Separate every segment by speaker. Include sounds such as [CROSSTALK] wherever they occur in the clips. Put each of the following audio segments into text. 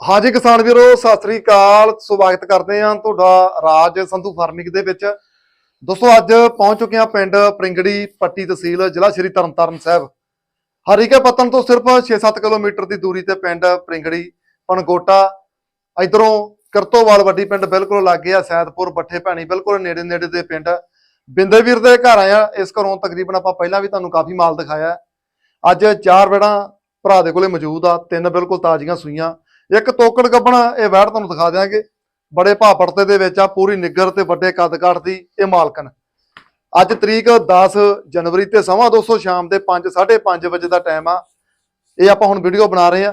Speaker 1: ਹਾਂਜੀ ਕਿਸਾਨ ਵੀਰੋ, ਸਤਿ ਸ੍ਰੀ ਅਕਾਲ। ਸਵਾਗਤ ਕਰਦੇ ਹਾਂ ਤੁਹਾਡਾ ਰਾਜ ਸੰਧੂ ਫਾਰਮਿੰਗ ਦੇ ਵਿੱਚ। ਦੋਸਤੋ, ਅੱਜ ਪਹੁੰਚ ਚੁੱਕੇ ਹਾਂ ਪਿੰਡ ਪ੍ਰਿੰਗੜੀ ਪੱਟੀ ਤਹਿਸੀਲ, ਜ਼ਿਲ੍ਹਾ ਸ਼੍ਰੀ ਤਰਨਤਾਰਨ ਸਾਹਿਬ। ਹਰੀਕੇ ਪਤਨ ਤੋਂ ਸਿਰਫ 6-7 ਕਿਲੋਮੀਟਰ ਦੀ ਦੂਰੀ ਤੇ ਪਿੰਡ ਪ੍ਰਿੰਗੜੀ ਪਨਗੋਟਾ ਇਧਰੋਂ ਕਰਤੋਵਾਲ ਵੱਡੀ ਪਿੰਡ ਬਿਲਕੁਲ ਲਾਗੇ ਆ, ਸੈਦਪੁਰ, ਬੱਠੇ ਭੈਣੀ, ਬਿਲਕੁਲ ਨੇੜੇ ਨੇੜੇ ਦੇ ਪਿੰਡ। ਬਿੰਦੇ ਵੀਰ ਦੇ ਘਰ ਆਇਆ ਇਸ ਘਰੋਂ ਤਕਰੀਬਨ ਆਪਾਂ ਪਹਿਲਾਂ ਵੀ ਤੁਹਾਨੂੰ ਕਾਫੀ ਮਾਲ ਦਿਖਾਇਆ। ਅੱਜ ਚਾਰ ਵੇੜਾਂ ਭਰਾ ਦੇ ਕੋਲੇ ਮੌਜੂਦ ਆ, ਤਿੰਨ ਬਿਲਕੁਲ ਤਾਜ਼ੀਆਂ ਸੂਈਆਂ। ਇੱਕ ਤੋਕੜ ਗੱਬਣਾ ਇਹ ਵੈੜ ਤੁਹਾਨੂੰ ਦਿਖਾ ਦਿਆਂਗੇ। ਬੜੇ ਭਾਪੜਤੇ ਦੇ ਵਿੱਚ ਆ ਪੂਰੀ ਨਿੱਗਰ ਤੇ ਵੱਡੇ ਕੱਦ ਕਾਠ ਦੀ ਇਹ ਮਾਲਕਨ ਅੱਜ ਤਰੀਕ 10 ਜਨਵਰੀ ਤੇ ਸਮਾਂ ਦੋਸਤੋ ਸ਼ਾਮ ਦੇ 5 5:30 ਵਜੇ ਦਾ ਟਾਈਮ ਆ। ਇਹ ਆਪਾਂ ਹੁਣ ਵੀਡੀਓ ਬਣਾ ਰਹੇ ਆ।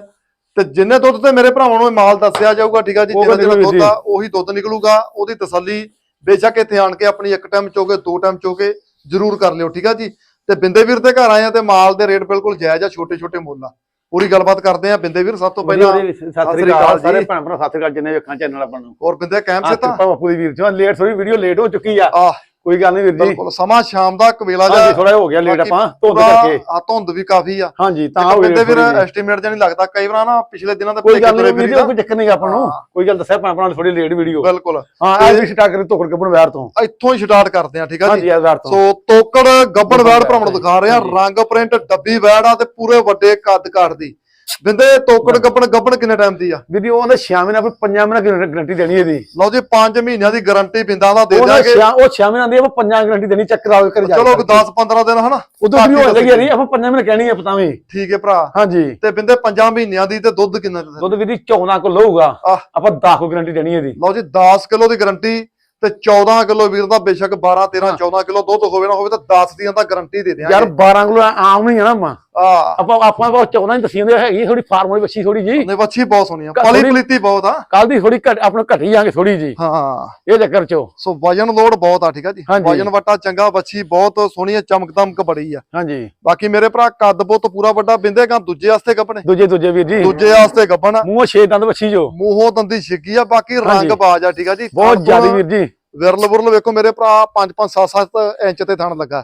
Speaker 1: ਤੇ ਜਿੰਨੇ ਦੁੱਧ ਤੇ ਮੇਰੇ ਭਰਾਵਾਂ ਨੂੰ ਮਾਲ ਦੱਸਿਆ ਜਾਊਗਾ ਠੀਕ ਆ ਜੀ? ਜਿਹੜਾ ਜਿਹੜਾ ਦੁੱਧ। ਆ ਉਹੀ ਦੁੱਧ ਨਿਕਲੂਗਾ। ਉਹਦੀ ਤਸੱਲੀ ਬੇਸ਼ੱਕ ਇੱਥੇ ਆਣ ਕੇ ਆਪਣੀ ਇੱਕ ਟਾਈਮ ਚੋਗੇ ਦੋ ਟਾਈਮ ਚੋਗੇ ਜ਼ਰੂਰ ਕਰ ਲਿਓ ਠੀਕ ਆ ਜੀ? ਤੇ ਬਿੰਦੇ ਵੀਰ ਦੇ ਘਰ ਆਏ ਆ ਤੇ ਮਾਲ ਦੇ ਰੇਟ ਬਿਲਕੁਲ ਜਾਇਜ਼ ਆ ਛੋਟੇ ਛੋਟੇ ਮੁੱਲ ਆ। ਪੂਰੀ ਗੱਲਬਾਤ ਕਰਦੇ ਆ ਬਿੰਦੇ ਵੀਰ ਸਭ ਤੋਂ ਪਹਿਲਾਂ
Speaker 2: ਸਤਿ ਸ੍ਰੀ
Speaker 1: ਸ੍ਰੀ
Speaker 2: ਅਕਾਲ ਸਾਰੇ। ਭੈਣ ਭਰਾ ਸਤਿ ਸ੍ਰੀ ਅਕਾਲ ਜਿੰਨੇ ਵੇਖਾਂ ਚੈਨਲ ਆਪਾਂ ਨੂੰ
Speaker 1: ਹੋਰ ਬਿੰਦੇ ਕੈਮ ਸੇ ਤਾਂ
Speaker 2: ਬਾਪੂ ਦੀ ਵੀਰ ਜੀ ਲੇਟ ਥੋੜੀ ਵੀਡੀਓ ਲੇਟ ਹੋ ਚੁੱਕੀ ਆ।
Speaker 1: ਆਹ।
Speaker 2: ਕੋਈ ਗੱਲ ਨਹੀਂ ਵੀਰ ਜੀ।
Speaker 1: ਬਿਲਕੁਲ ਸਮਾਂ ਸ਼ਾਮ ਦਾ ਕਵੇਲਾ ਜਾ
Speaker 2: ਥੋੜਾ ਹੋ ਗਿਆ ਲੇਟ ਆਪਾਂ ਧੁੰਦ ਕਰਕੇ।
Speaker 1: ਆ ਧੁੰਦ ਵੀ ਕਾਫੀ ਆ।
Speaker 2: ਹਾਂਜੀ ਤਾਂ ਹੋ ਗਿਆ
Speaker 1: ਵੀਰ। ਐਸਟੀਮੇਟ ਜਿਹਾ। ਨਹੀਂ ਲੱਗਦਾ ਕਈ ਵਾਰ ਨਾ ਪਿਛਲੇ ਦਿਨਾਂ ਦਾ
Speaker 2: ਕੋਈ ਗੱਲ ਨਹੀਂ ਵੀਡੀਓ। ਕੋਈ ਚੱਕਰ ਨਹੀਂ ਆਪਾਂ ਨੂੰ। ਕੋਈ ਗੱਲ ਦੱਸਿਆ ਭੈਣ ਭਰਾ ਥੋੜੀ ਲੇਟ ਵੀਡੀਓ
Speaker 1: ਬਿਲਕੁਲ।
Speaker 2: ਹਾਂ ਅੱਜ ਵੀ ਸਟਾਰਟ ਕਰੀ ਧੋਕੜ ਕੱਪਣ ਵੈਰ ਤੋਂ।
Speaker 1: ਇੱਥੋਂ ਹੀ ਸਟਾਰਟ ਕਰਦੇ ਆ ਠੀਕ ਆ ਜੀ?
Speaker 2: ਵੈਰ
Speaker 1: ਸੋ ਤੋਕੜ ਭਰਾਵਾਂ ਨੂੰ
Speaker 2: ਹਾਂਜੀ।
Speaker 1: ਦਿਖਾ ਰਹੇ ਆ ਰੰਗ ਪ੍ਰਿੰਟ ਡੱਬੀ ਵੈੜ ਆ ਤੇ ਪੂਰੇ ਵੱਡੇ ਕੱਦ ਕਾਠ ਦੀ। ਬਿੰਦੇ ਤੋਕੜ ਗੱਬੜ ਗੱਬੜ ਕਿੰਨੇ ਟਾਈਮ ਦੀ ਆ?
Speaker 2: ਵੀਡੀਓ ਉਹਦੇ 6 ਮਹੀਨੇ ਆਪਾਂ 5 ਮਹੀਨੇ ਗਾਰੰਟੀ ਦੇਣੀ ਇਹਦੀ?
Speaker 1: ਲਓ ਜੀ 5 ਮਹੀਨਿਆਂ ਦੀ ਗਾਰੰਟੀ ਬਿੰਦਾਂ ਦਾ ਦੇ
Speaker 2: ਛਿਆ- ਉਹ 6 ਮਹੀਨੇ ਦੀ ਆਪਾਂ 5 ਗਾਰੰਟੀ ਦੇਣੀ ਚੱਕਰ ਆਵੇ ਕਰ ਜਾ
Speaker 1: ਚਲੋ 10 15 ਦਿਨ ਹਨਾ?
Speaker 2: ਉਦੋਂ ਵੀ ਹੋ ਜਾਏਗੀ ਯਾਰੀ ਆਪਾਂ 5 ਮਹੀਨੇ ਕਹਿਣੀ ਆ ਪਤਾਵੇਂ
Speaker 1: ਠੀਕ ਹੈ ਭਰਾ।
Speaker 2: ਹਾਂਜੀ।
Speaker 1: ਤੇ ਬਿੰਦੇ 5 ਮਹੀਨਿਆਂ ਦੀ ਤੇ ਦੁੱਧ ਕਿੰਨਾ ਦੇ
Speaker 2: ਦੁੱਧ ਵੀਦੀ 14 ਕਿਲੋ ਹੋਊਗਾ। ਆਪਾਂ 10 ਕੋ ਗਾਰੰਟੀ ਦੇਣੀ ਇਹਦੀ।
Speaker 1: ਲਓ ਜੀ 10 ਕਿਲੋ ਦੀ ਗਾਰੰਟੀ ਤੇ 14 ਕਿਲੋ ਵੀਰ ਦਾ ਬੇਸ਼ੱਕ 12 13 14 ਕਿਲੋ ਦੁੱਧ ਹੋਵੇ ਨਾ ਹੋਵੇ ਤਾਂ 10 ਦੀਆਂ ਤਾਂ ਗਾਰੰਟੀ ਦੇ
Speaker 2: ਯਾਰ
Speaker 1: ਦਿਆਂਗੇ
Speaker 2: 12 ਕਿਲੋ ਆਮ ਨਹੀਂ ਆ ਨਾ ਮਾਂ
Speaker 1: ਆ
Speaker 2: ਆਪਾਂ ਆਪਾਂ ਬਹੁਤ 14 ਹੀ ਦੱਸੀ ਜਾਂਦੇ ਹੈਗੀ ਥੋੜੀ ਫਾਰਮ ਵਾਲੀ ਬੱਚੀ ਥੋੜੀ ਜੀ
Speaker 1: ਨੇ ਵੱਛੀ ਬਹੁਤ ਸੋਹਣੀ ਆ। ਪਲੀ ਪਲੀਤੀ ਬਹੁਤ ਆ।
Speaker 2: ਕੱਲ ਦੀ ਥੋੜੀ ਘਟ ਆਪਣਾ ਘਟੀ ਜਾਾਂਗੇ ਥੋੜੀ ਜੀ
Speaker 1: ਹਾਂ।
Speaker 2: ਇਹ ਚੱਕਰ ਚੋ।
Speaker 1: ਸੋ ਵਜਨ ਲੋਡ ਬਹੁਤ ਆ ਠੀਕ ਆ ਜੀ। ਵਜਨ ਵਟਾ ਚੰਗਾ ਵੱਛੀ ਬਹੁਤ ਸੋਹਣੀ ਆ ਚਮਕ ਦਮਕ ਬੜੀ ਆ।
Speaker 2: ਹਾਂਜੀ।
Speaker 1: ਬਾਕੀ ਮੇਰੇ ਭਰਾ ਕੱਦ ਬੁੱਤ ਪੂਰਾ ਵੱਡਾ ਬਿੰਦੇ ਕਾਂ ਦੂਜੇ ਵਾਸਤੇ ਗੱਪਣੇ
Speaker 2: ਦੂਜੇ ਦੂਜੇ ਵੀਰ ਜੀ।
Speaker 1: ਦੂਜੇ ਵਾਸਤੇ ਗੱਪਣ
Speaker 2: ਮੂੰਹ ਛੇ ਦੰਦ ਬੱਚੀ ਜੋ।
Speaker 1: ਮੂੰਹੋਂ ਦੰਦੀ ਛਿੱਕੀ ਆ ਬਾਕੀ ਰੰਗ। ਬਾਜ ਆ ਠੀਕ ਆ ਜੀ?
Speaker 2: ਬਹੁਤ ਜ਼ਿਆਦੀ ਵੀਰ ਜੀ।
Speaker 1: ਵਿਰਲ ਵਿਰਲ ਵੇਖੋ ਮੇਰੇ ਭਰਾ 5 5 7 7 ਇੰਚ ਤੇ ਥਣ ਲੱਗਾ।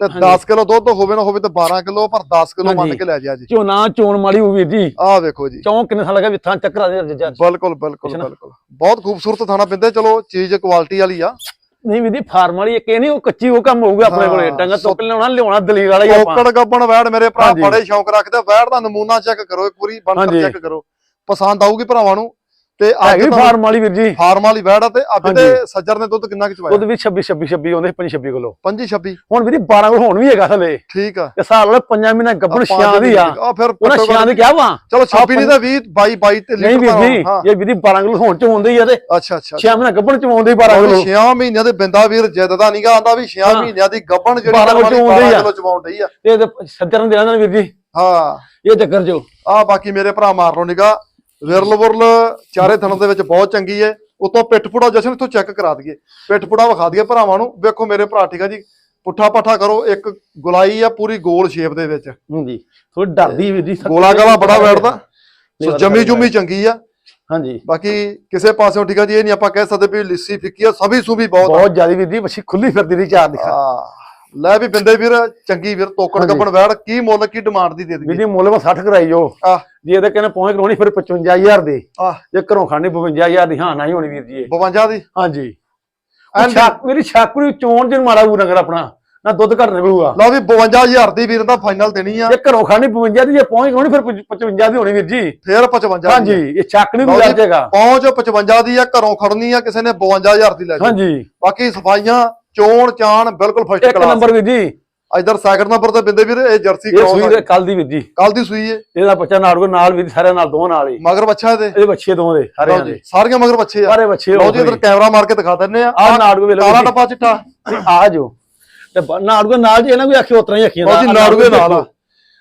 Speaker 1: ਤੇ
Speaker 2: ਹਾਂਜੀ।
Speaker 1: 10 ਕਿਲੋ ਦੁੱਧ ਹੋਵੇ ਨਾ ਹੋਵੇ ਤੇ 12 ਕਿਲੋ ਪਰ 10 ਕਿਲੋ ਮੰਨ। ਕੇ ਲੈ ਜਾ ਜੀ
Speaker 2: ਝੋਨਾ ਚੋਣ ਮਾੜੀ ਹੋ ਵੀਰ ਜੀ
Speaker 1: ਆਹ ਵੇਖੋ ਜੀ
Speaker 2: ਚੌਂ ਕਿੰਨੇ ਸਾਲ ਲੱਗਾ ਵਿੱਥਾਂ ਚੱਕਰ ਆ ਦੇ ਜੱਜ
Speaker 1: ਬਿਲਕੁਲ ਬਿਲਕੁਲ? ਬਿਲਕੁਲ ਬਹੁਤ ਖੂਬਸੂਰਤ ਥਾਣਾ ਬਿੰਦੇ ਚਲੋ ਚੀਜ਼ ਕੁਆਲਿਟੀ ਵਾਲੀ ਆ
Speaker 2: ਨਹੀਂ ਵੀਰ ਜੀ ਫਾਰਮ ਵਾਲੀ ਇੱਕ ਇਹ ਨਹੀਂ ਉਹ ਕੱਚੀ ਉਹ ਕੰਮ ਹੋਊਗਾ ਆਪਣੇ ਕੋਲੇ ਡੰਗਾ ਤੋਪ ਲਿਆਉਣਾ ਲਿਆਉਣਾ ਦਲੀਲ ਵਾਲਾ ਹੀ ਆਪਾਂ
Speaker 1: ਟੋਕੜ ਗੱਬਣ ਵੈੜ ਮੇਰੇ ਭਰਾ। ਬੜੇ ਸ਼ੌਂਕ ਰੱਖਦੇ। ਵੈੜ ਦਾ ਨਮੂਨਾ ਚੈੱਕ ਕਰੋ ਇੱਕ ਪੂਰੀ ਬਣਤਰ। ਚੈੱਕ ਕਰੋ ਪਸੰਦ ਆਊਗੀ ਭਰਾਵਾਂ ਨੂੰ ਤੇ ਅੱਜ ਤਾਂ
Speaker 2: ਫਾਰਮ ਵਾਲੀ ਵੀਰ ਜੀ।
Speaker 1: ਫਾਰਮ ਵਾਲੀ ਵੈੜ ਆ ਤੇ ਅੱਜ। ਦੇ ਸੱਜਰ ਨੇ ਦੁੱਧ ਕਿੰਨਾ ਕਿ ਚਵਾਇਆ?
Speaker 2: ਦੁੱਧ ਵੀ 26 26 26 ਆਉਂਦੇ 25 26 ਕਿਲੋ।
Speaker 1: 25 26
Speaker 2: ਹੁਣ ਵੀਰ 12 ਕਿਲੋ ਹੁਣ ਵੀ ਹੈਗਾ ਥਲੇ
Speaker 1: ਠੀਕ ਆ।
Speaker 2: ਤੇ ਸਾਲ ਵਾਲੇ ਪੰਜਾਂ ਮਹੀਨੇ ਗੱਭਣ ਛਿਆਂ ਦੀ ਆ।
Speaker 1: ਆ ਫਿਰ
Speaker 2: ਉਹਨਾਂ
Speaker 1: ਘੱਟ-
Speaker 2: ਦੀ ਕਿਹਾ ਵਾ?
Speaker 1: ਚਲੋ 26 ਨਹੀਂ ਤਾਂ 20 22 22 ਤੇ
Speaker 2: ਨਹੀਂ ਵੀਰ ਜੀ ਇਹ ਵੀਰ ਜੀ 12 ਕਿਲੋ ਹੁਣ ਚ ਹੁੰਦੇ ਹੀ ਆ ਤੇ
Speaker 1: ਅੱਛਾ ਅੱਛਾ
Speaker 2: 6 ਮਹੀਨੇ ਗੱਭਣ ਚ ਆਉਂਦੇ 12 ਕਿਲੋ।
Speaker 1: 6 ਮਹੀਨਿਆਂ ਦੇ ਬਿੰਦਾ ਵੀਰ ਜਿੱਦ ਦਾ ਨਹੀਂਗਾ ਆਂਦਾ ਵੀ 6
Speaker 2: ਹਾਂ।
Speaker 1: ਮਹੀਨਿਆਂ ਦੀ ਗੱਬਣ ਜਿਹੜੀ
Speaker 2: 12
Speaker 1: ਕਰਵਾਉਣੀ,
Speaker 2: ਕਿਲੋ ਚਵਾਉਂਦੀ
Speaker 1: 12
Speaker 2: ਆ।
Speaker 1: ਕਿਲੋ ਚਵਾਉਣ ਡਈ ਆ।
Speaker 2: ਤੇ ਦੇਣਾ ਨਾ ਵੀਰ ਜੀ।
Speaker 1: ਹਾਂ।
Speaker 2: ਇਹ ਚੱਕਰ ਜੋ
Speaker 1: ਆ ਬਾਕੀ ਮੇਰੇ ਭਰਾ ਮਾਰ ਲਓ ਨਿਗਾ। ਵਿਰਲ ਵਿਰਲ ਚਾਰੇ ਥਣਾਂ ਦੇ ਵਿੱਚ ਬਹੁਤ ਚੰਗੀ ਹੈ। ਉਤੋਂ ਪਿੱਠ ਪੁੜਾ ਜਸ਼ਨ ਇੱਥੋਂ ਚੈੱਕ ਕਰਾ ਦਈਏ। ਪਿੱਠ ਪੁੜਾ ਵਿਖਾ ਦਈਏ ਭਰਾਵਾਂ ਨੂੰ। ਵੇਖੋ ਮੇਰੇ ਭਰਾ ਠੀਕ ਆ ਜੀ। ਪੁੱਠਾ ਪੱਠਾ ਕਰੋ। ਇੱਕ ਗੁਲਾਈ ਆ ਪੂਰੀ ਗੋਲ ਸ਼ੇਪ ਦੇ ਵਿੱਚ।
Speaker 2: ਹਾਂਜੀ। ਥੋੜੀ ਡਰਦੀ ਵੀਰ ਜੀ
Speaker 1: ਗੋਲਾ ਗਾਲਾ ਬੜਾ ਬੈਠਦਾ। ਸੋ
Speaker 2: ਨਹੀਂ,
Speaker 1: ਜੰਮੀ ਜੁਮੀ ਚੰਗੀ ਆ।
Speaker 2: ਹਾਂਜੀ।
Speaker 1: ਬਾਕੀ ਕਿਸੇ ਪਾਸਿਓਂ ਠੀਕ ਆ ਜੀ ਇਹ ਨਹੀਂ ਆਪਾਂ ਕਹਿ ਸਕਦੇ ਵੀ ਲਿੱਸੀ ਫਿੱਕੀ ਆ। ਸਭੀ ਸੁਭੀ ਬਹੁਤ।
Speaker 2: ਬਹੁਤ ਜ਼ਿਆਦੀ ਵੀਰ ਜੀ ਬੱਚੀ ਖੁੱਲੀ ਫਿਰਦੀ ਰਹੀ ਚਾਰ ਦਿਖਾ।
Speaker 1: ਲੈ ਵੀ ਬਿੰਦੇ ਵੀਰ ਚੰਗੀ ਵੀਰ ਤੋਕੜ। ਗੱਬਣ ਵੈੜ ਕੀ ਮੁੱਲ ਕੀ ਡਿਮਾਂਡ ਦੀ ਦੇ
Speaker 2: ਵੀਰ
Speaker 1: ਦਈਏ
Speaker 2: ਜੀ ਮੁੱਲ ਮੈਂ 60 ਕਰਾਈ ਜੋ।
Speaker 1: ਆ
Speaker 2: ਜੇ ਇਹਦੇ ਕਹਿੰਦੇ ਪਹੁੰਚ ਕਰਾਉਣੀ ਫਿਰ 55000 ਦੀ।
Speaker 1: ਆ
Speaker 2: ਜੇ ਘਰੋਂ ਖਾਣੀ 52000 ਦੀ ਹਾਂ ਨਹੀਂ ਹੋਣੀ ਵੀਰ ਜੀ ਇਹ।
Speaker 1: 52 ਦੀ?
Speaker 2: ਹਾਂਜੀ। ਛਾਕ ਮੇਰੀ ਛਾਕਰੀ ਚੋਣ ਜਿਨ ਮਾਰਾ ਉਹ ਨਗਰ ਆਪਣਾ। ਨਾ ਦੁੱਧ ਘਟ ਨਿਕਲੂਗਾ।
Speaker 1: ਲਓ ਵੀ 52000 ਦੀ ਵੀਰ ਦਾ ਫਾਈਨਲ ਦੇਣੀ ਆ।
Speaker 2: ਜੇ ਘਰੋਂ ਖਾਣੀ 52 ਦੀ ਜੇ ਪਹੁੰਚ ਕਰਾਉਣੀ ਫਿਰ 55 ਦੀ ਹੋਣੀ ਵੀਰ ਜੀ।
Speaker 1: ਫੇਰ 55 ਦੀ
Speaker 2: ਹਾਂਜੀ ਇਹ ਛੱਕ ਨਹੀਂ
Speaker 1: ਲਓ ਜੀ,
Speaker 2: ਗੁਜ਼ਾਰ ਜਾਏਗਾ।
Speaker 1: ਪਹੁੰਚ 55 ਦੀ ਆ ਘਰੋਂ ਖੜਨੀ ਆ ਕਿਸੇ ਨੇ 52000 ਦੀ ਲੈ ਜਾਓ।
Speaker 2: ਹਾਂਜੀ।
Speaker 1: ਬਾਕੀ ਸਫਾਈਆਂ ਚੋਣ ਚਾਣ ਬਿਲਕੁਲ ਫਸਟ
Speaker 2: ਇੱਕ
Speaker 1: ਕਲਾਸ
Speaker 2: ਨੰਬਰ ਵੀਰ ਜੀ
Speaker 1: ਇਧਰ ਸੈਕਿੰਡ ਨੰਬਰ ਤੇ ਬਿੰਦੇ ਵੀਰ ਇਹ ਜਰਸੀ
Speaker 2: ਇਹ ਸੂਈ
Speaker 1: ਕਰਾਉਣਾ
Speaker 2: ਕੱਲ ਦੀ ਵੀਰ ਜੀ
Speaker 1: ਕੱਲ ਦੀ ਸੂਈ ਏ।
Speaker 2: ਇਹਦਾ ਬੱਚਾ ਕੋ ਨਾਲ ਵੀਰ ਸਾਰਿਆਂ ਨਾਲ ਦੋ ਨਾਲ ਹੀ।
Speaker 1: ਮਗਰ ਬੱਚਾ ਇਹਦੇ?
Speaker 2: ਇਹਦੇ ਬੱਚੇ ਦੋ ਦੇ
Speaker 1: ਜੀ
Speaker 2: ਦੇ।
Speaker 1: ਸਾਰੀਆਂ ਮਗਰ ਬੱਚੇ ਆ।
Speaker 2: ਸਾਰੇ ਬੱਚੇ
Speaker 1: ਲਓ ਜੀ ਇਧਰ ਕੈਮਰਾ ਮਾਰ ਕੇ ਦਿਖਾ ਦਿੰਨੇ ਆ।
Speaker 2: ਆ ਨਾੜੂ ਵੇਲੇ
Speaker 1: ਕਾਲਾ ਟੱਪਾ ਚਿੱਟਾ।
Speaker 2: ਆ ਜੋ ਤੇ ਨਾੜੂ ਦੇ ਨਾਲ ਜੀ ਇਹਨਾਂ ਵੀ ਆਖੀ ਉਤਰਾ ਹੀ
Speaker 1: ਲਓ ਜੀ ਨਾੜੂਏ ਨਾਲ। ਆ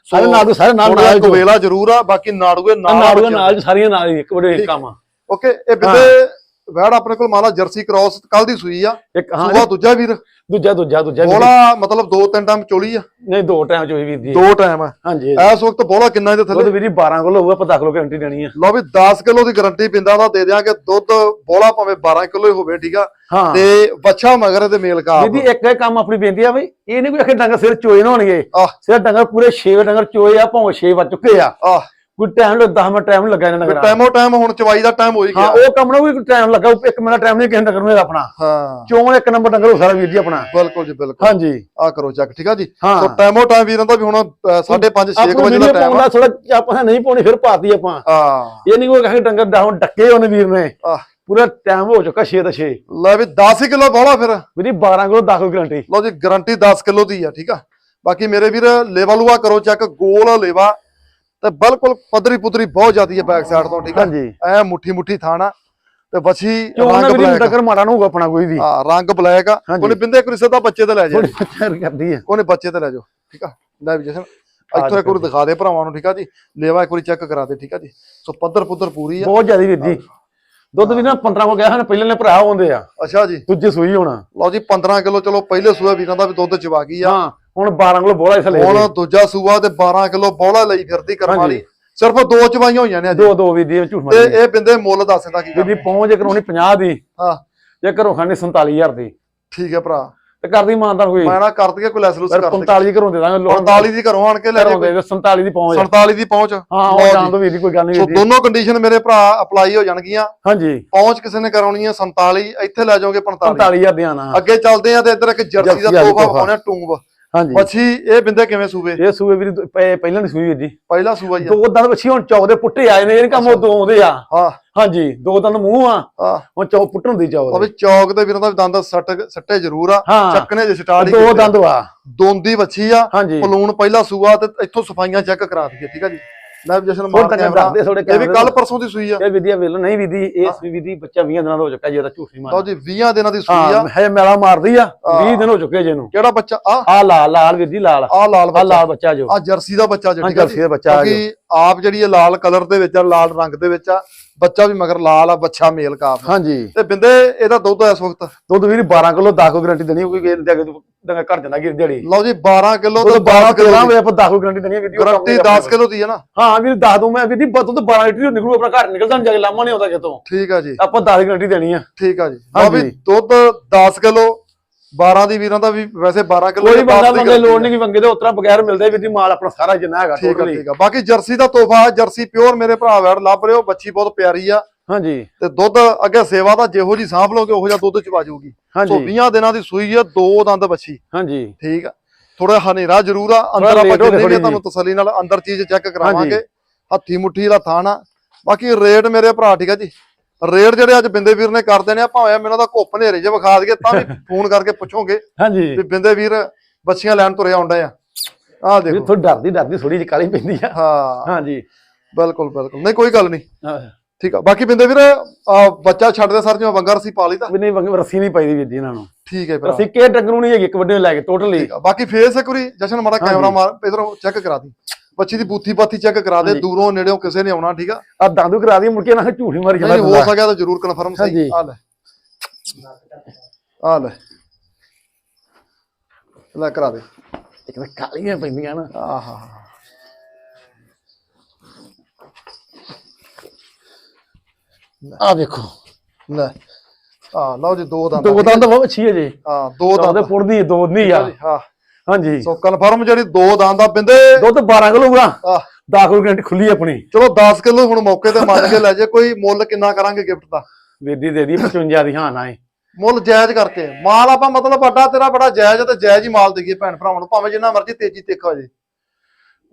Speaker 2: ਸਾਰੇ ਨਾੜੂ ਸਾਰੇ ਨਾਲ ਨਾਲ
Speaker 1: ਕੋਵੇਲਾ ਜ਼ਰੂਰ ਆ ਬਾਕੀ ਨਾੜੂਏ ਨਾਲ
Speaker 2: ਨਾੜੂ ਦੇ
Speaker 1: ਬੱਚੇ।
Speaker 2: ਨਾਲ ਜੀ ਸਾਰੀਆਂ ਨਾਲ ਇੱਕ ਬੜੇ। ਕੰਮ ਆ।
Speaker 1: ਓਕੇ ਇਹ ਬਿੰਦੇ ਵੈੜ ਆਪਣੇ ਕੋਲ ਮਾਲਾ ਜਰਸੀ ਕ੍ਰਾਸ ਕੱਲ ਦੀ ਸੂਈ ਆ।
Speaker 2: ਇੱਕ ਹਾਂ
Speaker 1: ਸੂਆ ਦੂਜਾ ਵੀਰ।
Speaker 2: ਦੂਜਾ ਦੂਜਾ ਦੂਜਾ।
Speaker 1: ਬੋਲਾ ਮਤਲਬ ਦੋ ਤਿੰਨ ਟਾਈਮ ਚੋਲੀ ਆ।
Speaker 2: ਨਹੀਂ ਦੋ ਟਾਈਮ ਚ ਹੋਈ ਵੀਰ ਜੀ।
Speaker 1: ਦੋ ਟਾਈਮ ਆ।
Speaker 2: ਹਾਂਜੀ।
Speaker 1: ਇਸ ਵਕਤ ਬੋਲਾ ਕਿੰਨਾ ਇਹਦੇ
Speaker 2: ਦੁੱਧ
Speaker 1: ਥੱਲੇ
Speaker 2: ਵੀਰ ਜੀ 12 ਕਿਲੋ ਹੋਊਗਾ ਪਤਾ ਕਿਲੋ ਗਰੰਟੀ ਦੇਣੀ ਆ।
Speaker 1: ਲਓ ਵੀ 10 ਕਿਲੋ ਦੀ ਗਾਰੰਟੀ ਪਿੰਦਾ ਦਾ ਦੇ ਦਿਆਂਗੇ। ਦੁੱਧ ਬੋਲਾ ਭਾਵੇਂ 12 ਕਿਲੋ ਹੀ ਹੋਵੇ ਠੀਕ ਆ? ਤੇ ਬੱਚਾ ਮਗਰ ਇਹਦੇ ਮੇਲ ਕਾ
Speaker 2: ਜੀ ਇੱਕ ਇਹ ਕੰਮ ਆਪਣੀ ਬੇਨਤੀ ਆ ਬਈ ਇਹ ਨਹੀਂ ਕੋਈ ਆਖੇ ਡੰਗਰ ਸਿਰ ਚੋਏ ਨਾ ਹੋਣਗੇ। ਸਿਰ ਡੰਗਰ ਪੂਰੇ 6 ਡੰਗਰ ਚੋਏ ਆ ਭਾਵੇਂ 6 ਵੱਜ ਚੁੱਕੇ ਆ।
Speaker 1: ਆਹ।
Speaker 2: ਕੋਈ ਟਾਈਮ ਲੱਗ 10 ਮਿੰਟ ਟਾਈਮ ਲੱਗਾ ਇਹਨਾਂ ਨਗਰ
Speaker 1: ਟਾਈਮੋ ਟਾਈਮ ਹੁਣ ਚਵਾਈ ਦਾ ਟਾਈਮ ਹੋ ਹੀ
Speaker 2: ਹਾਂ
Speaker 1: ਗਿਆ।
Speaker 2: ਉਹ ਕੰਮ ਨੂੰ ਵੀ ਟਾਈਮ ਲੱਗਾ ਉਹ ਇੱਕ ਮਿੰਟ ਟਾਈਮ ਨਹੀਂ ਕਿਸੇ ਨਗਰ ਨੂੰ ਆਪਣਾ।
Speaker 1: ਹਾਂ।
Speaker 2: ਚੋਣ ਇੱਕ ਨੰਬਰ ਡੰਗਰ ਹੋ ਸਾਰਾ ਵੀਰ ਜੀ ਆਪਣਾ।
Speaker 1: ਬਿਲਕੁਲ ਜੀ ਬਿਲਕੁਲ।
Speaker 2: ਹਾਂਜੀ।
Speaker 1: ਆ ਕਰੋ ਚੈੱਕ ਠੀਕ ਆ ਜੀ?
Speaker 2: ਹਾਂ।
Speaker 1: ਸੋ ਟਾਈਮੋ ਟਾਈਮ ਵੀਰਾਂ ਦਾ ਵੀ ਹੁਣ 5:30 6
Speaker 2: ਆਪਣੀ
Speaker 1: ਵਜੇ ਦਾ
Speaker 2: ਵੀਡੀਓ
Speaker 1: ਟਾਈਮ
Speaker 2: ਪਾਉਂਦਾ ਥੋੜਾ ਆਪਾਂ ਨਹੀਂ ਪਾਉਣੀ ਫਿਰ ਪਾਤੀ ਆਪਾਂ।
Speaker 1: ਹਾਂ।
Speaker 2: ਇਹ ਨਹੀਂ ਕੋਈ ਕਹੇ ਡੰਗਰ ਦਾ ਹੁਣ ਡੱਕੇ ਉਹਨੇ ਵੀਰ ਨੇ।
Speaker 1: ਆਹ,
Speaker 2: ਪੂਰਾ ਟਾਈਮ ਹੋ ਚੁੱਕਾ 6 ਦਾ 6
Speaker 1: ਲੈ ਵੀ 10 ਕਿਲੋ ਬੋਲਾ ਫਿਰ।
Speaker 2: ਵੀਰੀ 12 ਕਿਲੋ ਦਾਖਲ ਗਰੰਟੀ
Speaker 1: ਲਓ ਜੀ ਗਾਰੰਟੀ 10 ਕਿਲੋ ਦੀ ਆ ਠੀਕ ਆ? ਬਾਕੀ ਮੇਰੇ ਵੀਰ ਲੇਵਾ ਲੂਆ ਕਰੋ ਚੈੱਕ ਗੋਲ ਲੇਵਾ। ਤੇ ਬਿਲਕੁਲ ਪੱਧਰੀ ਪੁੱਧਰੀ ਬਹੁਤ ਜ਼ਿਆਦੀ ਹੈ ਬੈਕ ਸਾਈਡ ਤੋਂ ਠੀਕ
Speaker 2: ਹਾਂਜੀ।
Speaker 1: ਐ ਮੁੱਠੀ ਮੁੱਠੀ ਥਾਣਾ ਤੇ
Speaker 2: ਨਾ
Speaker 1: ਰੰਗ ਬਲੈਕ
Speaker 2: ਟੱਕਰ ਮਾੜਾ ਨਾ ਹੋਊਗਾ ਆਪਣਾ ਕੋਈ ਵੀ।
Speaker 1: ਹਾਂ ਰੰਗ ਬਲੈਕ ਆ। ਉਹਨੇ ਬਿੰਦੇ ਕੋਈ ਸਿੱਧਾ ਬੱਚੇ ਤੇ ਲੈ ਜਾ
Speaker 2: ਕਰਦੀ ਹੈ।
Speaker 1: ਉਹਨੇ ਬੱਚੇ ਤੇ ਲੈ ਜਾਓ ਠੀਕ ਆ? ਲੈ ਵੀ ਜਸ਼ਨ ਇੱਥੋਂ ਇੱਕ ਵਾਰੀ
Speaker 2: ਦੇਖੋ
Speaker 1: ਦਿਖਾ ਦੇ ਭਰਾਵਾਂ ਨੂੰ ਠੀਕ ਆ ਜੀ? ਲੇਵਾ ਇੱਕ ਵਾਰੀ ਚੈੱਕ ਕਰਾ ਦੇ ਠੀਕ ਆ ਜੀ? ਸੋ ਪੱਧਰ ਪੁੱਧਰ ਪੂਰੀ ਆ।
Speaker 2: ਬਹੁਤ ਜ਼ਿਆਦਾ ਵੀਰ ਜੀ ਦੁੱਧ ਵੀ ਨਾ 15 ਕੋ ਗਿਆ ਹਨ ਪਹਿਲੇ ਨੇ ਭਰਾ ਹੁੰਦੇ ਆ।
Speaker 1: ਅੱਛਾ ਜੀ।
Speaker 2: ਦੂਜੇ ਸੂਈ ਹੋਣਾ।
Speaker 1: ਲਓ ਜੀ 15 ਕਿਲੋ ਚਲੋ ਪਹਿਲੇ ਸੂਆ ਵੀਰਾਂ ਦਾ ਵੀ ਦੁੱਧ ਚਵਾ ਗਈ ਆ।
Speaker 2: ਹਾਂ। ਹੁਣ 12 ਕਿਲੋ ਬੋਲਾ ਇਸ ਲਈ
Speaker 1: ਹੁਣ ਦੂਜਾ ਸੂਆ ਤੇ 12 ਕਿਲੋ ਬੋਲਾ ਲਈ ਫਿਰਦੀ ਕਰਮ। ਵਾਲੀ। ਸਿਰਫ ਦੋ ਚਵਾਈਆਂ ਹੋਈਆਂ ਨੇ ਅੱਜ।
Speaker 2: ਦੋ ਦੋ ਵੀਰ ਜੀ ਝੂਠ
Speaker 1: ਤੇ
Speaker 2: ਮਾਰੀ
Speaker 1: ਇਹ ਬਿੰਦੇ ਮੁੱਲ ਦੱਸ ਦਿੰਦਾ ਕੀ
Speaker 2: ਜੀ ਪਹੁੰਚ ਕਰਾਉਣੀ 50 ਦੀ।
Speaker 1: ਹਾਂ।
Speaker 2: ਜੇ ਘਰੋਂ ਖਾਣੀ 47000 ਦੀ।
Speaker 1: ਠੀਕ ਹੈ ਭਰਾ।
Speaker 2: ਤੇ ਕਰਦੀ ਮਾਨਦਾਰ ਕੋਈ
Speaker 1: ਮੈਂ ਨਾ ਕਰ ਦਈਏ ਕੋਈ ਲੈਸ ਲੂਸ ਕਰ ਦੇ
Speaker 2: 45 ਘਰੋਂ ਦੇ ਦਾਂਗੇ ਲੋੜ
Speaker 1: 45 ਦੀ ਘਰੋਂ ਆਣ ਕੇ ਲੈ
Speaker 2: ਘਰੋਂ
Speaker 1: ਜੇ
Speaker 2: ਦੇ 47 ਦੀ ਪਹੁੰਚ
Speaker 1: 47 ਦੀ ਪਹੁੰਚ।
Speaker 2: ਹਾਂ ਉਹ। ਜਾਣ ਦੋ ਵੀਰ ਜੀ ਕੋਈ ਗੱਲ ਨਹੀਂ
Speaker 1: ਸੋ ਦੋਨੋਂ ਕੰਡੀਸ਼ਨ ਮੇਰੇ ਭਰਾ ਅਪਲਾਈ ਹੋ ਜਾਣਗੀਆਂ।
Speaker 2: ਹਾਂਜੀ।
Speaker 1: ਪਹੁੰਚ ਕਿਸੇ ਨੇ ਕਰਾਉਣੀ ਹੈ 47 ਇੱਥੇ ਲੈ ਜਾਓਗੇ 45
Speaker 2: 45000 ਦੀਆਂ ਨਾ
Speaker 1: ਅੱਗੇ ਚੱਲਦੇ ਆ ਤੇ ਇੱਧਰ ਇੱਕ ਜਰਸੀ ਦਾ ਤੋਹਫਾ। ਪਾਉਣਾ ਟੂੰਬ।
Speaker 2: ਹਾਂਜੀ।
Speaker 1: ਮੱਛੀ ਇਹ ਬਿੰਦੇ ਕਿਵੇਂ ਸੂਵੇ?
Speaker 2: ਇਹ ਸੂਏ ਵੀਰ ਦੋ- ਪਹਿ- ਪਹਿਲਾਂ ਦੀ ਸੂਈ ਵੀਰ ਜੀ।
Speaker 1: ਪਹਿਲਾ ਸੂਆ ਹੀ ਆ।
Speaker 2: ਦੋ ਦੰਦ ਵੱਛੀ ਹੁਣ ਚੌਕ ਦੇ ਪੁੱਟੇ ਆਏ ਨੇ ਇਹ ਨੀ ਕੰਮ ਉਹ ਦੋ ਆਉਂਦੇ ਆ।
Speaker 1: ਹਾਂ।
Speaker 2: ਹਾਂਜੀ ਦੋ ਦੰਦ ਮੂੰਹ ਆ।
Speaker 1: ਹਾਂ।
Speaker 2: ਹੁਣ ਚੌਕ ਪੁੱਟਣ ਦੀ ਚੌਕ ਦੇ।
Speaker 1: ਚੌਕ ਦੇ ਵੀਰਾਂ ਦਾ ਦੰਦ ਸੱਟ ਸੱਟੇ ਜ਼ਰੂਰ ਆ। ਚੱਕਣੇ ਜੇ ਸਟਾਰਟ ਹੀ
Speaker 2: ਦੋ। ਦੰਦ ਵਾ।
Speaker 1: ਦੋਂਦੀ ਵੱਛੀ ਆ। ਪਲੂਣ ਪਹਿਲਾ ਸੂਆ ਤੇ ਇੱਥੋਂ ਸਫਾਈਆਂ ਚੈੱਕ ਕਰਾ ਦਈਏ ਠੀਕ ਆ ਜੀ? ਵੀ ਜਸ਼ਨ ਮਾਰ ਕੈਮਰਾ
Speaker 2: ਦੱਸਦੇ ਥੋੜੇ
Speaker 1: ਇਹ ਵੀ ਕੱਲ ਪਰਸੋਂ ਦੀ ਸੂਈ ਆ।
Speaker 2: ਇਹ ਵਿਧੀ ਵੇਲ ਨਹੀਂ ਵਿਧੀ ਇਹ ਵਿਧੀ ਬੱਚਾ 20 ਦਿਨਾਂ ਦਾ ਹੋ ਚੁੱਕਾ ਜੀ ਇਹਦਾ ਝੂਠ ਨਹੀਂ
Speaker 1: ਲਓ
Speaker 2: ਮਾਰਦਾ
Speaker 1: ਜੀ 20 ਦਿਨਾਂ ਦੀ ਸੂਈ ਆ।
Speaker 2: ਹਾਂ ਹੈ ਮੇਲਾ ਮਾਰਦੀ ਆ
Speaker 1: ਹਾਂ।
Speaker 2: 20 ਦਿਨ ਹੋ ਚੁੱਕੇ ਜੇ ਨੂੰ
Speaker 1: ਕਿਹੜਾ ਬੱਚਾ? ਆ
Speaker 2: ਆ ਲਾਲ ਲਾਲ ਵਿਧੀ ਲਾਲ।
Speaker 1: ਆ ਲਾਲ
Speaker 2: ਆ
Speaker 1: ਬੱਚਾ
Speaker 2: ਲਾਲ ਬੱਚਾ। ਜੋ।
Speaker 1: ਆ ਜਰਸੀ ਦਾ ਬੱਚਾ ਜਿਹੜਾ
Speaker 2: ਜਰਸੀ ਦਾ ਬੱਚਾ ਆ ਜੋ।
Speaker 1: ਆਪ ਜਿਹੜੀ ਇਹ ਲਾਲ ਕਲਰ ਦੇ ਵਿੱਚ ਆ ਲਾਲ ਰੰਗ ਦੇ ਵਿੱਚ ਆ ਬੱਚਾ ਵੀ ਮਗਰ ਲਾਲ ਆ ਬੱਚਾ ਮੇਲ ਕਾਫ
Speaker 2: ਹਾਂਜੀ।
Speaker 1: ਤੇ ਬਿੰਦੇ ਇਹਦਾ ਦੁੱਧ ਇਸ ਵਕਤ?
Speaker 2: ਦੁੱਧ ਵੀਰ 12 ਕਿਲੋ 10 ਗਰੰਟੀ ਦੇਣੀ ਕੋਈ ਗੇ ਦੇ ਡੰਗਾ ਘਰ ਜਾਂਦਾ ਗਿਰ ਦਿਹਾੜੀ।
Speaker 1: ਲਓ ਜੀ 12 ਕਿਲੋ ਤੇ
Speaker 2: 12
Speaker 1: 12 ਕਿਲੋ
Speaker 2: 13 ਵੇ ਆਪਾਂ 10 ਗਰੰਟੀ ਦੇਣੀ ਵੀਡੀਓ
Speaker 1: ਗਰੰਟੀ 10 ਕਿਲੋ ਦੀ ਹੈ ਨਾ।
Speaker 2: ਹਾਂ ਵੀਰ ਦੱਸ ਦੂੰ ਮੈਂ ਵੀਰ ਦੁੱਧ 12 ਲੀਟਰ ਨਿਕਲੂ ਆਪਣਾ ਘਰ ਨਿਕਲਦਾ ਨਹੀਂ ਜਾ ਕੇ ਲਾਮਾ ਨਹੀਂ ਆਉਂਦਾ ਕਿਤੋਂ।
Speaker 1: ਠੀਕ ਆ ਜੀ।
Speaker 2: ਆਪਾਂ 10 ਗਰੰਟੀ ਦੇਣੀ ਆ।
Speaker 1: ਠੀਕ ਆ ਜੀ। ਲਓ ਵੀ। ਦੁੱਧ 10 ਕਿਲੋ 12 ਦੀ ਵੀਰਾਂ ਦਾ ਵੀ ਵੈਸੇ 12 ਕਿਲੋ
Speaker 2: ਕੋਈ ਬੰਦਾ ਮੰਗੇ ਲੋੜ ਨਹੀਂ ਕਿ ਮੰਗੇ ਤੇ ਉਤਰਾ ਬਗੈਰ ਮਿਲਦਾ ਵੀਰ ਜੀ ਮਾਲ ਆਪਣਾ ਸਾਰਾ ਜਿੰਨਾ ਹੈਗਾ
Speaker 1: ਠੀਕ ਆ ਬਾਕੀ ਜਰਸੀ ਦਾ ਤੋਹਫਾ ਜਰਸੀ ਪਿਓਰ ਮੇਰੇ ਭਰਾ ਵੈੜ ਲੱਭ ਰਹੇ ਹੋ ਬੱਚੀ ਬਹੁਤ ਪਿਆਰੀ ਆ।
Speaker 2: ਹਾਂਜੀ।
Speaker 1: ਤੇ ਦੁੱਧ ਅੱਗੇ ਸੇਵਾ ਦਾ ਜਿਹੋ ਜੀ ਸਾਂਭ ਲਓਗੇ ਉਹੋ ਜਿਹਾ ਦੁੱਧ ਚਵਾ ਜਾਊਗੀ। ਸੋ
Speaker 2: ਹਾਂਜੀ।
Speaker 1: 20 ਦਿਨਾਂ ਦੀ ਸੂਈ ਆ ਦੋ ਦੰਦ ਬੱਚੀ।
Speaker 2: ਹਾਂਜੀ।
Speaker 1: ਠੀਕ ਆ। ਥੋੜਾ ਹਨੇਰਾ ਜ਼ਰੂਰ ਆ ਅੰਦਰ ਆਪਾਂ
Speaker 2: ਹੋ
Speaker 1: ਵੀ
Speaker 2: ਥੋੜ੍ਹੀ
Speaker 1: ਤੁਹਾਨੂੰ ਤਸੱਲੀ ਨਾਲ ਅੰਦਰ ਚੀਜ਼ ਚੈੱਕ ਕਰਾਵਾਂਗੇ। ਹੱਥੀ ਮੁੱਠੀ ਦਾ ਥਾਣਾ ਬਾਕੀ ਰੇਟ ਮੇਰੇ ਭਰਾ ਠੀਕ ਆ ਜੀ। ਰੇਟ ਜਿਹੜੇ ਅੱਜ ਬਿੰਦੇ ਵੀਰ ਨੇ ਕਰ ਦੇਣੇ ਆ ਭਾਵੇਂ ਮੈਨੂੰ ਦਾ ਘੁੱਪ ਹਨੇਰੇ 'ਚ ਵਿਖਾ ਦਈਏ ਤਾਂ ਵੀ [LAUGHS] ਫੋਨ ਕਰਕੇ ਪੁੱਛੋਗੇ
Speaker 2: ਹਾਂਜੀ।
Speaker 1: ਵੀ ਬਿੰਦੇ ਵੀਰ ਬੱਚੀਆਂ ਲੈਣ ਤੁਰੇ ਆਉਂਦੇ ਆ।
Speaker 2: ਵੀਰ
Speaker 1: ਦੇਖੋ।
Speaker 2: ਥੋੜੀ ਡਰਦੀ ਡਰਦੀ ਥੋੜੀ ਜਿਹੀ ਕਾਲੀ ਪੈਂਦੀ ਆ।
Speaker 1: ਹਾਂ।
Speaker 2: ਹਾਂਜੀ।
Speaker 1: ਬਿਲਕੁਲ ਬਿਲਕੁਲ। ਨਹੀਂ ਕੋਈ ਗੱਲ ਨਹੀਂ।
Speaker 2: ਹਾਂ।
Speaker 1: ਠੀਕ ਆ। ਬਾਕੀ ਬਿੰਦੇ ਵੀਰ ਬੱਚਾ ਛੱਡਦੇ ਸਰ ਜਿਵੇਂ ਵੰਗਰ ਸੀ ਪਾ ਲਈ ਤਾਂ।
Speaker 2: ਨਹੀਂ ਵੰਗ ਰੱਸੀ ਨਹੀਂ ਪਾਈਦੀ ਵੀਰ ਜੀ ਇਹਨਾਂ ਨੂੰ।
Speaker 1: ਠੀਕ ਹੈ ਭਰਾ।
Speaker 2: ਰੱਸੀ ਕੇ ਡੰਗਰੂ ਨਹੀਂ ਹੈਗੀ ਇੱਕ ਵੱਡੇ ਨੂੰ ਲੈ ਕੇ ਟੋਟਲੀ।
Speaker 1: ਆ। ਬਾਕੀ ਫੇਸ ਇੱਕ ਵਾਰੀ ਜਸ਼ਨ ਮਾੜਾ। ਕੈਮਰਾ ਮਾਰ ਇਧਰੋਂ ਚੈੱਕ ਕਰਾ ਦੀ। ਬੱਚੀ ਦੀ ਬੂਥੀ ਪਾਥੀ ਚੈੱਕ ਕਰਾ ਦੇ। ਦੂਰੋਂ ਨੇੜਿਓਂ ਕਿਸੇ ਨੇ ਆਉਣਾ ਠੀਕ ਆ?
Speaker 2: ਆ ਦੰਦੂ ਕਰਾ ਦੀ ਮੁੜ ਕੇ ਨਾ ਝੂਠੀ ਮਾਰੀ ਜਾਂਦਾ
Speaker 1: ਨਹੀਂ ਹੋ
Speaker 2: ਬੰਦਾ।
Speaker 1: ਸਕਿਆ ਤਾਂ ਜ਼ਰੂਰ ਕਨਫਰਮ ਸਹੀ।
Speaker 2: ਹਾਂਜੀ।
Speaker 1: ਆ ਲੈ। ਆ ਲੈ। ਲੈ ਕਰਾ ਦੇ।
Speaker 2: ਇੱਕ ਤਾਂ ਕਾਲੀਆਂ ਪੈਂਦੀਆਂ ਨਾ।
Speaker 1: ਆਹਾ
Speaker 2: ਆ ਵੇਖੋ
Speaker 1: ਲੈ। ਆ ਲਓ ਜੀ ਦੋ ਦੰਦ।
Speaker 2: ਦੋ ਦੰਦ ਬਹੁਤ ਅੱਛੀ ਹੈ ਜੀ।
Speaker 1: ਹਾਂ ਦੋ
Speaker 2: ਉਹਦੇ
Speaker 1: ਦੰਦ।
Speaker 2: ਪੁੜਦੀ ਦੋ ਨਹੀਂ ਆ।
Speaker 1: ਹਾਂ।
Speaker 2: ਹਾਂਜੀ।
Speaker 1: ਸੋ ਕਨਫਰਮ ਜਿਹੜੀ ਦੋ ਦੰਦ ਆ ਬਿੰਦੇ।
Speaker 2: ਦੁੱਧ 12 ਕਿਲੋ ਹੋਗਾ
Speaker 1: ਆ
Speaker 2: ਦਾਖਲ ਗਰੰਟੀ ਖੁੱਲੀ ਆਪਣੀ।
Speaker 1: ਚਲੋ 10 ਕਿਲੋ ਹੁਣ ਮੌਕੇ ਤੇ ਮੰਨ ਕੇ ਲੈ ਜੇ ਕੋਈ ਮੁੱਲ ਕਿੰਨਾ ਕਰਾਂਗੇ ਗਿਫਟ ਦਾ?
Speaker 2: ਵੇਦੀ ਦੇ ਦੀ 55 ਦੀ ਹਾਂ ਨਾ ਹੈ
Speaker 1: ਮੁੱਲ ਜਾਇਜ਼ ਕਰਕੇ ਮਾਲ ਆਪਾਂ ਮਤਲਬ ਵੱਡਾ ਤੇਰਾ ਬੜਾ ਜਾਇਜ਼ ਤੇ ਜਾਇਜ਼ ਹੀ ਮਾਲ ਦੇਈਏ ਭੈਣ ਭਰਾਵਾਂ ਨੂੰ ਭਾਵੇਂ ਜਿੰਨਾ ਮਰਜ਼ੀ ਤੇਜ਼ੀ ਤਿੱਖ ਹੋ ਜੇ।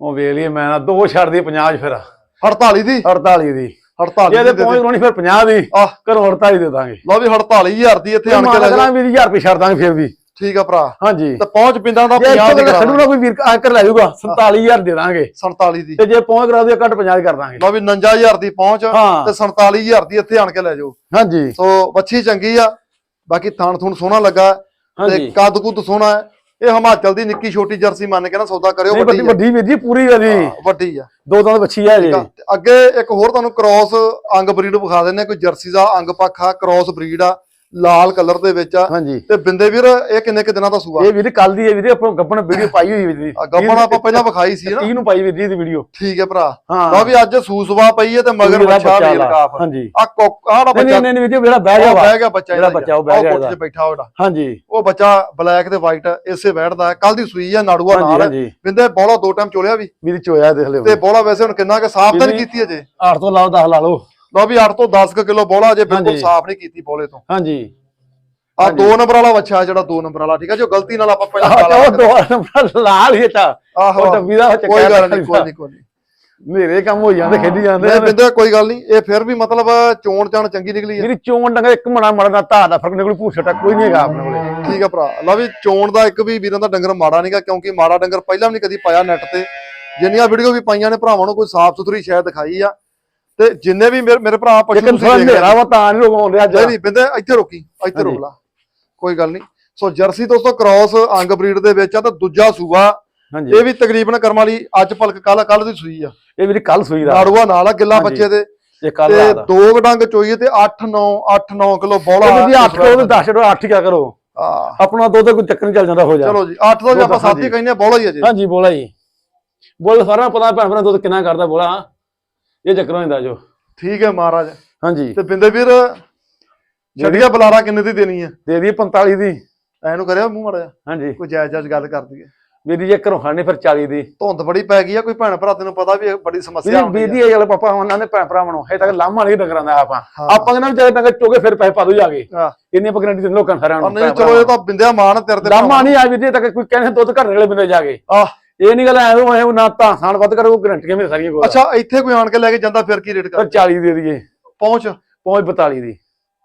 Speaker 2: ਉਹ ਵੇਖ ਲਈ ਮੈਂ ਨਾ ਦੋ ਛੱਡ ਦੀ 50 ਚ ਫਿਰ।
Speaker 1: 48 ਦੀ?
Speaker 2: 48 ਦੀ।
Speaker 1: 48
Speaker 2: ਜੇ
Speaker 1: ਦੀ
Speaker 2: ਤੇ
Speaker 1: ਦੇ
Speaker 2: ਪਹੁੰਚ
Speaker 1: ਦੇ।
Speaker 2: ਰੋਣੀ ਫਿਰ 50 ਦੀ
Speaker 1: ਆਹ।
Speaker 2: ਘਰੋਂ 48 ਦੇ ਦਾਂਗੇ।
Speaker 1: ਲਓ ਵੀ 48000 ਦੀ ਇੱਥੇ ਆਣ ਕੇ ਲੈ
Speaker 2: ਵੀ 1000 ਰੁਪਏ ਛੱਡ ਦਾਂਗੇ ਫਿਰ ਵੀ।
Speaker 1: ਠੀਕ ਆ ਭਰਾ।
Speaker 2: ਹਾਂਜੀ।
Speaker 1: ਤੇ ਪਹੁੰਚ ਪਿੰਡਾਂ ਦਾ
Speaker 2: ਜੇ
Speaker 1: 50 ਦੀ ਕਰਾ
Speaker 2: ਖੜੂਗਾ ਕੋਈ ਵੀਰ ਆ ਕਰ ਲੈ ਜਾਊਗਾ 47000 ਦੇ ਦਾਂਗੇ।
Speaker 1: 47 ਦੀ।
Speaker 2: ਤੇ ਜੇ ਪਹੁੰਚ ਕਰਾ ਦਿਓ ਘੱਟ 50 ਕਰ ਦਾਂਗੇ।
Speaker 1: ਲਓ ਵੀ 59000 ਦੀ ਪਹੁੰਚ ਤੇ 47000 ਦੀ ਇੱਥੇ ਆਣ ਕੇ ਲੈ ਜਾਓ।
Speaker 2: ਹਾਂਜੀ।
Speaker 1: ਸੋ ਵੱਛੀ ਚੰਗੀ ਆ। ਬਾਕੀ ਥਾਣ ਥੂਣ ਸੋਹਣਾ ਲੱਗਾ। ਤੇ ਕੱਦ ਕੁੱਦ ਸੋਹਣਾ ਹੈ। ਇਹ ਹਿਮਾਚਲ ਦੀ ਨਿੱਕੀ ਛੋਟੀ ਜਰਸੀ ਮੰਨ ਕੇ ਨਾ ਸੌਦਾ ਕਰਿਓ
Speaker 2: ਵੱਡੀ
Speaker 1: ਵੱਡੀ
Speaker 2: ਵੀਰ ਜੀ ਪੂਰੀ ਆ ਜੀ।
Speaker 1: ਵੱਡੀ ਆ।
Speaker 2: ਦੋ ਦੰਦ ਬੱਚੀ ਆ ਜੀ।
Speaker 1: ਅੱਗੇ ਇੱਕ ਹੋਰ ਤੁਹਾਨੂੰ ਕ੍ਰਾਸ ਅੰਗ ਬਰੀਡ ਵਿਖਾ ਦਿੰਨੇ ਕੋਈ ਜਰਸੀ ਦਾ ਅੰਗ ਪੱਖਾ ਕ੍ਰਾਸ ਬਰੀਡ ਆ। ਲਾਲ ਕਲਰ ਦੇ ਵਿੱਚ ਆ।
Speaker 2: ਹਾਂਜੀ।
Speaker 1: ਤੇ ਬਿੰਦੇ ਵੀਰ ਇਹ ਕਿੰਨੇ ਕਿ ਦਿਨਾਂ ਦਾ ਸੂਆ?
Speaker 2: ਇਹ ਵੀਰੇ ਕੱਲ ਦੀ ਹੈ ਵੀਰੇ ਆਪਾਂ ਗੱਬਣ ਵੀਡੀਓ ਪਾਈ ਹੋਈ ਵੀਰ
Speaker 1: ਗੱਬਣ ਆਪਾਂ ਪਹਿਲਾਂ ਵਿਖਾਈ ਸੀ ਨਾ
Speaker 2: 30 ਨੂੰ ਪਾਈ ਵੀਰ ਜੀ ਦੀ ਵੀਡੀਓ।
Speaker 1: ਠੀਕ ਹੈ ਭਰਾ। ਲਓ ਵੀ ਅੱਜ ਸੂਸਵਾ ਪਈ ਹੈ ਤੇ ਮਗਰ ਬੱਚਾ
Speaker 2: ਬੱਚਾ
Speaker 1: ਵੇਲ
Speaker 2: ਲਾ।
Speaker 1: ਕਾਫ।
Speaker 2: ਹਾਂਜੀ।
Speaker 1: ਆ ਆੜਾ ਬੱਚਾ
Speaker 2: ਨਹੀਂ ਨਹੀਂ ਵੀਰੇ ਜਿਹੜਾ ਬਹਿ ਗਿਆ
Speaker 1: ਉਹ
Speaker 2: ਵਾ।
Speaker 1: ਬਹਿ ਗਿਆ ਬੱਚਾ
Speaker 2: ਜਿਹੜਾ ਬੱਚਾ ਉਹ ਬਹਿ ਗਿਆ
Speaker 1: ਕੋਠੇ। 'ਚ ਬੈਠਾ ਉਹਦਾ।
Speaker 2: ਹਾਂਜੀ।
Speaker 1: ਉਹ ਬੱਚਾ ਬਲੈਕ ਤੇ ਵਾਈਟ ਇਸੇ ਬੈਠਦਾ ਕੱਲ ਦੀ ਸੂਈ ਆ ਨਾੜੂਆ ਨਾਲ। ਬਿੰਦੇ ਬੋਲਾ ਦੋ ਟਾਈਮ ਚੋਲਿਆ ਵੀ।
Speaker 2: ਵੀਰੇ ਚੋਇਆ ਦੇਖ ਲਿਓ।
Speaker 1: ਤੇ ਬੋਲਾ ਵੈਸੇ ਹੁਣ ਕਿੰਨਾ ਕਿ ਸਾਫ਼ ਤਾਂ ਨਹੀਂ ਕੀਤੀ ਅਜੇ?
Speaker 2: 8 ਤੋਂ ਲਾਓ 10 ਲਾ ਲਓ।
Speaker 1: ਲਓ ਵੀ 8 ਤੋਂ 10 ਕਿਲੋ ਬੋਲਾ ਅਜੇ ਬਿਲਕੁਲ। ਸਾਫ਼ ਨਹੀਂ ਕੀਤੀ ਬੋਲੇ ਤੋਂ।
Speaker 2: ਹਾਂਜੀ।
Speaker 1: ਆ
Speaker 2: ਹਾਂਜੀ।
Speaker 1: ਦੋ ਨੰਬਰ ਵਾਲਾ ਬੱਚਾ ਜਿਹੜਾ ਦੋ ਨੰਬਰ ਵਾਲਾ ਠੀਕ ਹੈ ਜੋ ਗਲਤੀ ਨਾਲ ਆਪਾਂ ਪਹਿਲਾਂ ਕਾਲਾ
Speaker 2: ਉਹ ਦੋ ਨੰਬਰ ਲਾਲ ਹੀ
Speaker 1: ਆਹੋ
Speaker 2: ਉਹ ਡੱਬੀ ਦਾ ਉਹ
Speaker 1: ਕੋਈ ਗੱਲ ਨਹੀਂ ਕੋਈ ਨਹੀਂ ਕੋਈ
Speaker 2: ਮੇਰੇ ਕੰਮ ਹੋ ਜਾਂਦੇ ਖੇਡੀ ਜਾਂਦੇ
Speaker 1: ਨਹੀਂ ਬਿੰਦੇ ਕੋਈ ਗੱਲ ਨਹੀਂ ਇਹ ਫਿਰ ਵੀ ਮਤਲਬ ਚੋਣ ਚਾਣ ਚੰਗੀ ਨਿਕਲੀ ਹੈ।
Speaker 2: ਮੇਰੀ ਚੋਣ ਡੰਗਾ ਇੱਕ ਮਣਾ ਮੜਾ ਦਾ ਧਾਰ ਦਾ ਫ਼ਰਕ ਨਿਕਲ ਭੂਰ ਛਟਾ ਕੋਈ ਨਹੀਂ ਹੈਗਾ ਆਪਣੇ ਕੋਲੇ।
Speaker 1: ਠੀਕ ਹੈ ਭਰਾ ਲਓ ਵੀ ਚੋਣ ਦਾ ਇੱਕ ਵੀ ਵੀਰਾਂ ਦਾ ਡੰਗਰ ਮਾੜਾ ਨਹੀਂਗਾ ਕਿਉਂਕਿ ਮਾੜਾ ਡੰਗਰ ਪਹਿਲਾਂ ਵੀ ਨਹੀਂ ਕਦੀ ਪਾਇਆ ਨੈਟ ਤੇ। ਜਿੰਨੀਆਂ ਵੀਡੀਓ ਵੀ ਪਾਈਆਂ ਨੇ ਭਰਾਵਾਂ ਨੂੰ ਕੋਈ ਸਾਫ਼ ਸੁਥਰੀ ਸ਼ਾਇਦ ਦਿਖਾਈ ਆ। ਤੇ ਜਿੰਨੇ ਵੀ ਮੇਰੇ ਮੇਰੇ ਭਰਾ ਪਸ਼ੂ
Speaker 2: ਲੇਕਿਨ ਥੋੜਾ ਹਨੇਰਾ ਵਾ ਤਾਂ ਨਹੀਂ ਰੋਕ ਰਿਹਾ
Speaker 1: ਨਹੀਂ ਨਹੀਂ ਬਿੰਦੇ ਇੱਥੇ ਰੋਕੀ ਇੱਥੇ ਰੋਕ। ਲਾ। ਕੋਈ ਗੱਲ ਨਹੀਂ। ਸੋ ਜਰਸੀ ਦੋਸਤੋ ਕ੍ਰਾਸ ਅੰਗ ਬਰੀਡ ਦੇ ਵਿੱਚ ਆ ਤੇ ਦੂਜਾ ਸੂਆ।
Speaker 2: ਹਾਂਜੀ।
Speaker 1: ਇਹ ਵੀ ਤਕਰੀਬਨ ਕਰਮ ਵਾਲੀ ਅੱਜ ਪਲਕ ਕੱਲ ਕੱਲ ਦੀ ਸੂਈ ਆ।
Speaker 2: ਇਹ ਵੀਰੇ ਕੱਲ ਸੂਈ ਦਾ
Speaker 1: ਨਾੜੂਆ ਨਾਲ ਆ ਗਿੱਲਾ। ਬੱਚੇ ਦੇ।
Speaker 2: ਇਹ ਕੱਲ
Speaker 1: ਤੇ
Speaker 2: ਰਾਤ ਦਾ
Speaker 1: ਡੰਗ ਚੋਈਏ ਤੇ 8 9 8 9 ਕਿਲੋ ਬੋਲਾ
Speaker 2: ਇਹ ਵੀ 8 ਕਿਲੋ 10 ਕਿਲੋ 8 ਕਿਆ ਕਰੋ।
Speaker 1: ਆ।
Speaker 2: ਆਪਣਾ ਦੁੱਧ ਕੋਈ ਚੱਕਰ ਨਹੀਂ ਚੱਲ ਜਾਂਦਾ ਹੋ ਜਾ
Speaker 1: ਚਲੋ ਜੀ 8 ਤੋਂ ਜੇ ਆਪਾਂ
Speaker 2: ਦੁੱਧ,
Speaker 1: 7 ਹੀ। ਕਹਿੰਦੇ ਆ ਬੋਲਾ ਹੀ ਅਜੇ
Speaker 2: ਹਾਂਜੀ ਬੋਲਾ ਜੀ ਬੋਲ ਸਾਰਾ ਪਤਾ ਭੈਣ ਭਰਾ ਦੁੱਧ ਕਿੰਨਾ ਕਰਦਾ ਬੋਲਾ। ਇਹ ਚੱਕਰ ਹੋ ਜਾਂਦਾ ਜੋ।
Speaker 1: ਠੀਕ ਹੈ ਮਹਾਰਾਜ।
Speaker 2: ਹਾਂਜੀ।
Speaker 1: ਤੇ ਬਿੰਦੇ ਵੀਰ ਛੱਡੀਆਂ ਬਲਾਰਾ ਕਿੰਨੇ ਦੀ ਦੇਣੀ ਆ
Speaker 2: ਦੇ ਦੀ 45 ਦੀ।
Speaker 1: ਐਨੂੰ ਕਰਿਆ ਮੂੰਹ ਮਾੜਾ ਜਿਹਾ।
Speaker 2: ਹਾਂਜੀ।
Speaker 1: ਕੋਈ ਜਾਇਜ਼ ਜਾਇਜ਼ ਗੱਲ ਕਰ ਦਈਏ।
Speaker 2: ਮੇਰੀ ਜੇ ਘਰੋਂ ਖਾਣੇ ਫਿਰ 40 ਦੀ।
Speaker 1: ਧੁੰਦ ਬੜੀ ਪੈ ਗਈ ਆ ਕੋਈ ਭੈਣ ਭਰਾ ਤੈਨੂੰ ਪਤਾ ਵੀ ਇਹ ਬੜੀ ਸਮੱਸਿਆ
Speaker 2: ਵੀਰੇ
Speaker 1: ਹੁੰਦੀ ਆ।
Speaker 2: ਬੀਦੀ ਵਾਲੇ ਪਾਪਾ ਉਹਨਾਂ ਦੇ ਭੈਣ ਭਰਾਵਾਂ ਨੂੰ ਹੇ ਤੱਕ ਲਾਮਾ ਨਹੀਂ ਡੰਗਰਾਂ ਦਾ ਆਪਾਂ।
Speaker 1: ਹਾਂ।
Speaker 2: ਆਪਾਂ ਕਹਿੰਦਾ ਵਿਚਾਰੇ ਡੰਗਰ ਚੋਗੇ ਫਿਰ ਪੈਸੇ ਪਾ ਦੋ ਜਾ ਕੇ।
Speaker 1: ਹਾਂ।
Speaker 2: ਇੰਨੀ ਆਪਾਂ ਗਰੰਟੀ ਦਿੰਦੇ ਲੋਕਾਂ ਸਾਰਿਆਂ ਨੂੰ
Speaker 1: ਨਹੀਂ ਚਲੋ ਇਹ ਤਾਂ ਬਿੰਦਿਆ ਮਾਨ ਤੇਰੇ ਤੇ
Speaker 2: ਲਾਮਾ ਨਹੀਂ ਆ ਵੀ ਜੇ ਤੱਕ ਕੋਈ ਕਹਿੰਦੇ ਦੁੱਧ ਘਰ ਨਿਕਲੇ ਬੰਦੇ ਜਾ ਕੇ।
Speaker 1: ਆਹ।
Speaker 2: ਇਹ ਨਹੀਂ ਗੱਲ ਐ ਉਹ ਨਾ ਤਾਂ ਖਾਣ ਵੱਧ ਕਰੋ ਗਰੰਟੀਆਂ ਮੇਰੇ ਸਾਰੀਆਂ ਕੋਲ?
Speaker 1: ਅੱਛਾ ਇੱਥੇ ਕੋਈ ਆਣ ਕੇ ਲੈ ਕੇ ਜਾਂਦਾ ਫਿਰ ਕੀ ਰੇਟ ਕਰ
Speaker 2: ਪਰ 40 ਦੇ ਦਈਏ।
Speaker 1: ਪਹੁੰਚ।
Speaker 2: ਪਹੁੰਚ 42 ਦੀ।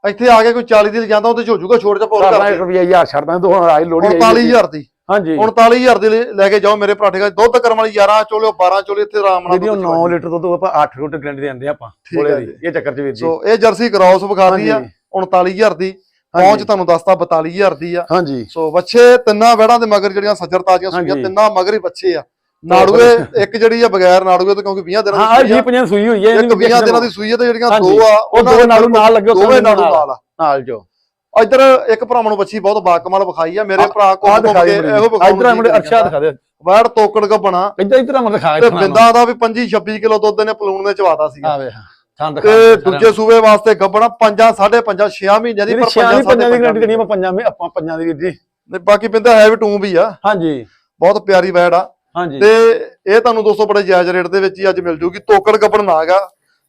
Speaker 1: ਇੱਥੇ ਆ ਕੇ ਕੋਈ 40 ਦੀ ਜਾਂਦਾ ਉਹਦੇ ਚ ਹੋ ਜਾਊਗਾ ਛੋੜ ਚ ਪੌਰ
Speaker 2: ਕਰਦਾ
Speaker 1: ਕਰ
Speaker 2: 1 ਰੁਪਿਆ ਯਾਰ ਛੱਡਦਾ ਦੋ ਹੁਣ ਆਈ ਲੋੜੀ
Speaker 1: 49000 ਦੀ।
Speaker 2: ਹਾਂਜੀ।
Speaker 1: 39000 ਦੀ ਲੈ- ਕੇ ਜਾਓ ਮੇਰੇ ਪਰਾਠੇ ਦਾ ਦੁੱਧ ਕਰਮ ਵਾਲੀ 11 ਚੋਲਿਓ 12 ਚੋਲੇ ਇੱਥੇ ਆਰਾਮ ਨਾਲ
Speaker 2: ਜਿਹੜੀ ਉਹ
Speaker 1: ਦੁੱਧ
Speaker 2: 9
Speaker 1: ਚਵਾਈ।
Speaker 2: ਲੀਟਰ ਦੁੱਧ ਆਪਾਂ 8 ਲੀਟਰ ਗਰੰਟੀ ਦਿੰਦੇ ਆਪਾਂ
Speaker 1: ਹੈ
Speaker 2: ਦੀ।
Speaker 1: ਜੀ।
Speaker 2: ਇਹ ਚੱਕਰ ਚ ਵੀਰ ਜੀ।
Speaker 1: ਸੋ ਇਹ ਜਰਸੀ ਕ੍ਰਾਸ ਵਿਖਾਦੀ ਆ
Speaker 2: ਹਾਂਜੀ।
Speaker 1: 39000 ਦੀ। ਪਹੁੰਚ ਤੁਹਾਨੂੰ ਦੱਸਤਾ 42000 ਦੀ ਆ।
Speaker 2: ਹਾਂਜੀ।
Speaker 1: ਸੋ ਬੱਚੇ ਤਿੰਨਾਂ ਵੜਾਂ ਦੇ ਮਗਰ ਜਿਹੜੀਆਂ ਸੱਜਰ ਤਾਜ਼ੀਆਂ ਸੂਈਆਂ। ਤਿੰਨਾਂ ਮਗਰ ਹੀ ਬੱਚੇ ਆ। ਨਾੜੂਏ ਇੱਕ ਜਿਹੜੀ ਆ ਬਗੈਰ ਨਾੜੂਏ ਤੋਂ ਕਿਉਂਕਿ 20 ਦਿਨਾਂ
Speaker 2: ਹਾਂ
Speaker 1: ਦੀ
Speaker 2: ਜੀ
Speaker 1: ਸੂਈ ਆ।
Speaker 2: ਪੰਜਾਂ ਸੂਈ ਹੋਈ ਹੈ
Speaker 1: ਇੱਕ 20 ਦਿਨਾਂ ਦੀ ਸੂਈ ਆ ਤੇ ਜਿਹੜੀਆਂ। ਦੋ ਆ
Speaker 2: ਉਹ ਦੋ
Speaker 1: ਦੇ
Speaker 2: ਨਾਲੂ ਨਾਲ ਲੱਗੇ
Speaker 1: ਦੋਵੇਂ ਨਾੜੂ ਨਾਲ। ਆ।
Speaker 2: ਨਾਲ ਜੋ।
Speaker 1: ਇੱਧਰ ਇੱਕ ਭਰਾਵਾਂ ਨੂੰ ਬੱਚੀ ਬਹੁਤ ਬਾਕਮਾਲ ਵਿਖਾਈ ਆ ਮੇਰੇ ਭਰਾ ਕੋਲ ਇਹੋ
Speaker 2: ਇਧਰ
Speaker 1: ਵਿਖਾਉਣ
Speaker 2: ਮੁੰਡੇ ਅਰਸ਼ਾ ਦਿਖਾ ਦੇ।
Speaker 1: ਵੜ ਤੋਕੜ ਗੱਬਣਾ
Speaker 2: ਇੱਧਰ ਇੱਧਰ ਮਤ ਦਿਖਾ
Speaker 1: ਤੇ ਬਿੰਦਾ ਦਾ ਵੀ 25 26 ਕਿਲੋ ਦੁੱਧ ਨੇ ਪਲੂਣ ਦੇ ਚਵਾਤਾ
Speaker 2: ਆ ਵੇ ਥਾਂ ਦਿਖਾ
Speaker 1: ਤੇ ਦੂਜੇ ਸੂਬੇ ਵਾਸਤੇ ਗੱਬਣਾ ਪੰਜਾਂ ਸਾਢੇ ਪੰਜਾਂ 6 ਮਹੀਨਿਆਂ ਦੀ ਪਰ
Speaker 2: ਛਿਆਂ ਦੀ
Speaker 1: ਪੰਜਾਂ
Speaker 2: ਪੰਜਾਂ ਦੀ
Speaker 1: ਸਾਢੇ
Speaker 2: ਗਰੰਟੀ ਦੇਣੀ ਆਪਾਂ ਪੰਜਾਂ ਮੇ ਆਪਾਂ ਪੰਜਾਂ ਦੀ ਵੀਰ ਜੀ
Speaker 1: ਤੇ ਬਾਕੀ ਪਿੰਦਾ ਹੈ ਵੀ ਟੂੰ ਵੀ ਆ।
Speaker 2: ਹਾਂਜੀ।
Speaker 1: ਬਹੁਤ ਪਿਆਰੀ ਵੈੜ ਆ।
Speaker 2: ਹਾਂਜੀ।
Speaker 1: ਤੇ ਇਹ ਤੁਹਾਨੂੰ ਦੋਸਤੋ ਬੜੇ ਜਾਇਜ਼ ਰੇਟ ਦੇ ਵਿੱਚ ਹੀ ਅੱਜ ਮਿਲ ਜੂਗੀ। ਤੋਕੜ ਗੱਬਣ ਨਾ ਹੈਗਾ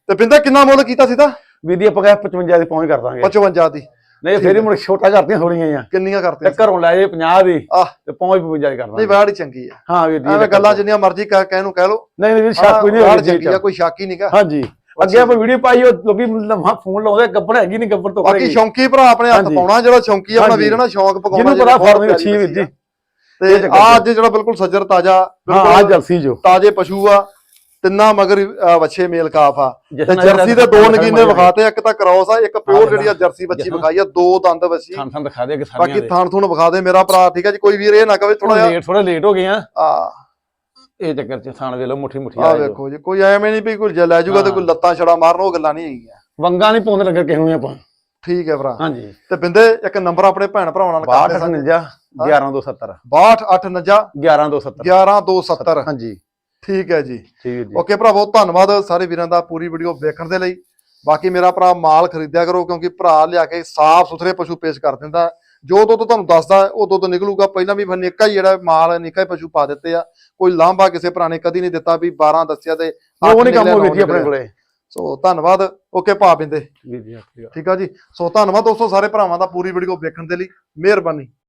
Speaker 1: ਤੇ ਪਿੰਦਾ ਕਿੰਨਾ ਮੁੱਲ ਕੀਤਾ ਸੀ ਤਾਂ?
Speaker 2: ਵੀਰ ਜੀ ਆਪਾਂ ਕਹੇ 55 ਦੀ ਪਹੁੰਚ ਕਰ ਦਾਂਗੇ।
Speaker 1: 55 ਦੀ।
Speaker 2: ਨਹੀਂ ਫੇਰ ਹੀ ਮੁੜ ਛੋਟਾ ਕਰਦੀਆਂ ਥੋੜੀਆਂ ਆ
Speaker 1: ਕਿੰਨੀਆਂ
Speaker 2: ਤੇ
Speaker 1: ਕਰਤੇ
Speaker 2: ਘਰੋਂ ਲੈ ਜੇ 50 ਦੀ
Speaker 1: ਆਹ।
Speaker 2: ਤੇ ਪਹੁੰਚ 55 ਦੀ ਕਰ
Speaker 1: ਨਹੀਂ ਵੈੜ ਚੰਗੀ ਆ।
Speaker 2: ਹਾਂ ਵੀਰ ਜੀ
Speaker 1: ਐਵੇਂ ਗੱਲਾਂ ਜਿੰਨੀਆਂ ਮਰਜ਼ੀ ਕਹਿ ਕਹਿ ਨੂੰ ਕਹਿ ਲੋ
Speaker 2: ਨਹੀਂ ਨਹੀਂ ਸ਼ੱਕ ਕੋਈ ਨਹੀਂ
Speaker 1: ਕੋਈ ਸ਼ੱਕ ਹੀ ਨਹੀਂਗਾ
Speaker 2: ਹਾਂਜੀ। ਅੱਗੇ ਆਪਾਂ ਵੀਡੀਓ ਪਾਈ ਉਹ ਲੋਕੀ ਲੰਮਾ ਫੋਨ ਲਾਉਂਦੇ ਗੱਬੜ ਹੈਗੀ ਨਹੀਂ ਗੱਬੜ ਤੋਂ
Speaker 1: ਬਾਕੀ ਸ਼ੌਂਕੀ ਭਰਾ ਆਪਣੇ ਹੱਥ। ਪਾਉਣਾ ਜਿਹੜਾ ਸ਼ੌਂਕੀ ਆ ਆਪਣਾ। ਵੀਰ ਨਾ ਸ਼ੌਂਕ ਪਕਾਉਣਾ
Speaker 2: ਜਿਹਨੂੰ ਪਤਾ
Speaker 1: ਜਿਹੜਾ ਬਹੁਤ
Speaker 2: ਫਾਰਮ ਅੱਛੀ ਵੀਰ ਜੀ।
Speaker 1: ਤੇ ਆ ਅੱਜ ਜਿਹੜਾ ਬਿਲਕੁਲ ਸੱਜਰ ਤਾਜ਼ਾ
Speaker 2: ਹਾਂ ਆ
Speaker 1: ਬਿਲਕੁਲ
Speaker 2: ਜਲਸੀ ਜੋ।
Speaker 1: ਤਾਜ਼ੇ ਪਸ਼ੂ ਆ ਤਿੰਨਾਂ ਮਗਰ ਵੱਛੇ ਮੇਲ ਕਾਫ ਆ। ਤੇ ਜਰਸੀ ਦੇ ਦੋ ਨਗੀਨੇ ਵਿਖਾਤੇ ਇੱਕ ਤਾਂ ਕ੍ਰਾਸ ਆ ਇੱਕ ਪਿਓਰ ਜਿਹੜੀ ਆ ਜਰਸੀ ਬੱਚੀ ਵਿਖਾਈ ਆ ਦੋ ਦੰਦ ਵੱਛੀ।
Speaker 2: ਥਾਂ ਥਾਂ ਦਿਖਾ ਦੇ ਕਿ
Speaker 1: ਬਾਕੀ
Speaker 2: ਸਾਰੀਆਂ
Speaker 1: ਥਾਣ ਥੂਣ ਵਿਖਾ ਦੇ ਮੇਰਾ ਭਰਾ ਠੀਕ ਹੈ ਜੀ ਕੋਈ ਵੀਰ ਇਹ ਨਾ ਕਵੇ ਥੋੜਾ
Speaker 2: ਥੋੜਾ
Speaker 1: ਜਿਹਾ
Speaker 2: ਲੇਟ ਥੋੜਾ ਲੇਟ ਹੋ ਗਏ ਆ।
Speaker 1: ਆ
Speaker 2: ਇਹ ਚੱਕਰ ਚ ਥਾਣ ਵੇਲੋ ਮੁੱਠੀ ਮੁੱਠੀ
Speaker 1: ਆ
Speaker 2: ਆ ਜਾਓ।
Speaker 1: ਵੇਖੋ ਜੀ ਕੋਈ ਐਵੇਂ ਨਹੀਂ ਵੀ ਕੋਈ ਜੇ ਲੈ ਜਾਊਗਾ ਤੇ ਕੋਈ ਲੱਤਾਂ ਛੜਾ ਮਾਰਨ ਉਹ ਗੱਲਾਂ ਨਹੀਂ ਹੈਗੀਆਂ।
Speaker 2: ਵੰਗਾ ਨਹੀਂ ਪਾਉਂਦੇ ਲੱਗੇ ਕਿਸੇ ਨੂੰ ਵੀ ਆਪਾਂ।
Speaker 1: ਠੀਕ ਹੈ ਭਰਾ।
Speaker 2: ਹਾਂਜੀ।
Speaker 1: ਤੇ ਬਿੰਦੇ ਇੱਕ ਨੰਬਰ ਆਪਣੇ ਭੈਣ ਭਰਾਵਾਂ ਨਾਲ ਕਰ ਦੇ
Speaker 2: 62 11270
Speaker 1: 6289
Speaker 2: 11270
Speaker 1: 11270
Speaker 2: ਹਾਂਜੀ।
Speaker 1: ਠੀਕ ਹੈ ਜੀ।
Speaker 2: ਠੀਕ ਹੈ ਜੀ।
Speaker 1: ਓਕੇ ਭਰਾ ਬਹੁਤ ਧੰਨਵਾਦ ਸਾਰੇ ਵੀਰਾਂ ਦਾ ਪੂਰੀ ਵੀਡੀਓ ਵੇਖਣ ਦੇ ਲਈ। ਬਾਕੀ ਮੇਰਾ ਭਰਾ ਮਾਲ ਖਰੀਦਿਆ ਕਰੋ ਕਿਉਂਕਿ ਭਰਾ ਲਿਆ ਕੇ ਸਾਫ਼ ਸੁਥਰੇ ਪਸ਼ੂ ਪੇਸ਼ ਕਰ ਦਿੰਦਾ। ਜੋ ਦੁੱਧ ਤੁਹਾਨੂੰ ਦੱਸਦਾ ਉਹ ਦੁੱਧ ਨਿਕਲੂਗਾ। ਪਹਿਲਾਂ ਵੀ ਨਿੱਕਾ ਹੀ ਜਿਹੜਾ ਮਾਲ ਨਿੱਕਾ ਹੀ ਪਸ਼ੂ ਪਾ ਦਿੱਤੇ ਆ। ਕੋਈ ਲਾਂਭਾ ਕਿਸੇ ਭਰਾ ਨੇ ਕਦੀ ਨਹੀਂ ਦਿੱਤਾ ਵੀ 12 ਦੱਸਿਆ ਤੇ
Speaker 2: ਉਹ ਨਹੀਂ ਕੰਮ ਹੋ ਗਈ ਆਪਣੇ। ਕੋਲੇ।
Speaker 1: ਸੋ ਧੰਨਵਾਦ। ਓਕੇ ਭਾ ਬਿੰਦੇ। ਠੀਕ ਆ ਜੀ? ਸੋ ਧੰਨਵਾਦ ਦੋਸਤੋ ਸਾਰੇ ਭਰਾਵਾਂ ਦਾ ਪੂਰੀ ਵੀਡੀਓ ਵੇਖਣ ਦੇ ਲਈ। ਮਿਹਰਬਾਨੀ।